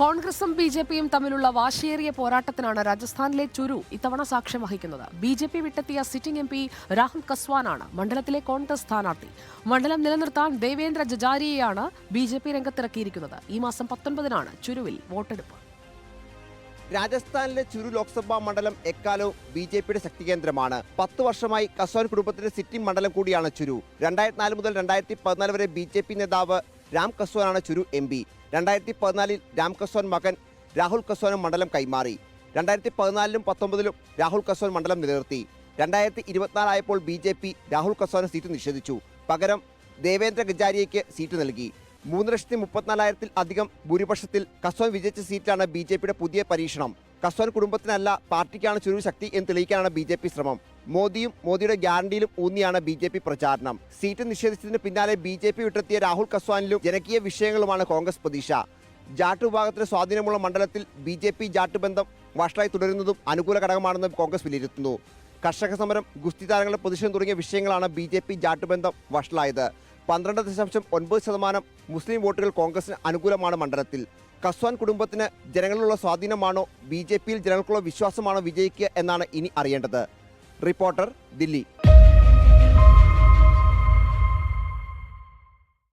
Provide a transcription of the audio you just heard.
കോൺഗ്രസും B J പിയും തമ്മിലുള്ള വാശിയേറിയ പോരാട്ടത്തിനാണ് രാജസ്ഥാനിലെ ചുരു ഇത്തവണ സാക്ഷ്യം വഹിക്കുന്നത്. ബി ജെ പി വിട്ടെത്തിയ സിറ്റിംഗ് എം പി രാഹുൽ കസ്വാനാണ് മണ്ഡലത്തിലെ കോൺഗ്രസ് സ്ഥാനാർത്ഥി. മണ്ഡലം നിലനിർത്താൻ ദേവേന്ദ്ര ജജാരിയെയാണ് ബി ജെ പി രംഗത്തിറക്കിയിരിക്കുന്നത്. ഈ മാസം പത്തൊൻപതിനാണ് ചുരുവിൽ വോട്ടെടുപ്പ്. രാജസ്ഥാനിലെ ചുരു ലോക്സഭാ മണ്ഡലം എക്കാലവും ബി ജെ പിയുടെ ശക്തി കേന്ദ്രമാണ് പത്ത് വർഷമായി കസ്വാൻ കുടുംബത്തിന്റെ സിറ്റിംഗ് മണ്ഡലം കൂടിയാണ് ചുരു. രണ്ടായിരത്തി നാല് മുതൽ രണ്ടായിരത്തി പതിനാല് വരെ ബി ജെ പി നേതാവ് രാം കസ്വാനാണ് ചുരു എം പി. രണ്ടായിരത്തി പതിനാലിൽ രാം കസ്വാൻ മകൻ രാഹുൽ കസോനും മണ്ഡലം കൈമാറി. രണ്ടായിരത്തി പതിനാലിലും പത്തൊമ്പതിലും രാഹുൽ കസ്വാൻ മണ്ഡലം നിലനിർത്തി. രണ്ടായിരത്തി ഇരുപത്തിനാലായപ്പോൾ ബി ജെ പി രാഹുൽ കസ്വാന് സീറ്റ് നിഷേധിച്ചു. പകരം ദേവേന്ദ്ര ഗജാരിയയ്ക്ക് സീറ്റ് നൽകി. മൂന്ന് ലക്ഷത്തി മുപ്പത്തിനാലായിരത്തിൽ അധികം ഭൂരിപക്ഷത്തിൽ കസ്വാൻ വിജയിച്ച സീറ്റാണ് ബി ജെ പിയുടെ പുതിയ പരീക്ഷണം. കസ്വാൻ കുടുംബത്തിനല്ല പാർട്ടിക്കാണ് ചുരു ശക്തി എന്ന് തെളിയിക്കാനാണ് ബി ജെ പി ശ്രമം. മോദിയും മോദിയുടെ ഗ്യാരണ്ടിയിലും ഊന്നിയാണ് ബി ജെ പി പ്രചാരണം. സീറ്റ് നിഷേധിച്ചതിന് പിന്നാലെ ബി ജെ പി വിട്ടെത്തിയ രാഹുൽ കസ്വാനിലും ജനകീയ വിഷയങ്ങളുമാണ് കോൺഗ്രസ് പ്രതീക്ഷ. ജാട്ട് വിഭാഗത്തിന് സ്വാധീനമുള്ള മണ്ഡലത്തിൽ ബി ജെ പി ജാട്ട് ബന്ധം വഷളായി തുടരുന്നതും അനുകൂല ഘടകമാണെന്ന് കോൺഗ്രസ് വിലയിരുത്തുന്നു. കർഷക സമരം ഗുസ്തി താരങ്ങളുടെ പ്രതിഷേധം തുടങ്ങിയ വിഷയങ്ങളാണ് ബി ജെ പി ജാട്ട് ബന്ധം വഷളായത്. പന്ത്രണ്ട് ദശാംശം ഒൻപത് ശതമാനം മുസ്ലിം വോട്ടുകൾ കോൺഗ്രസിന് അനുകൂലമാണ് മണ്ഡലത്തിൽ. കസ്വാൻ കുടുംബത്തിന് ജനങ്ങളിലുള്ള സ്വാധീനമാണോ? ബി ജെ പിയിൽ ജനങ്ങൾക്കുള്ള വിശ്വാസമാണോ വിജയിക്കുക എന്നാണ് ഇനി അറിയേണ്ടത്. റിപ്പോർട്ടർ ദില്ലി.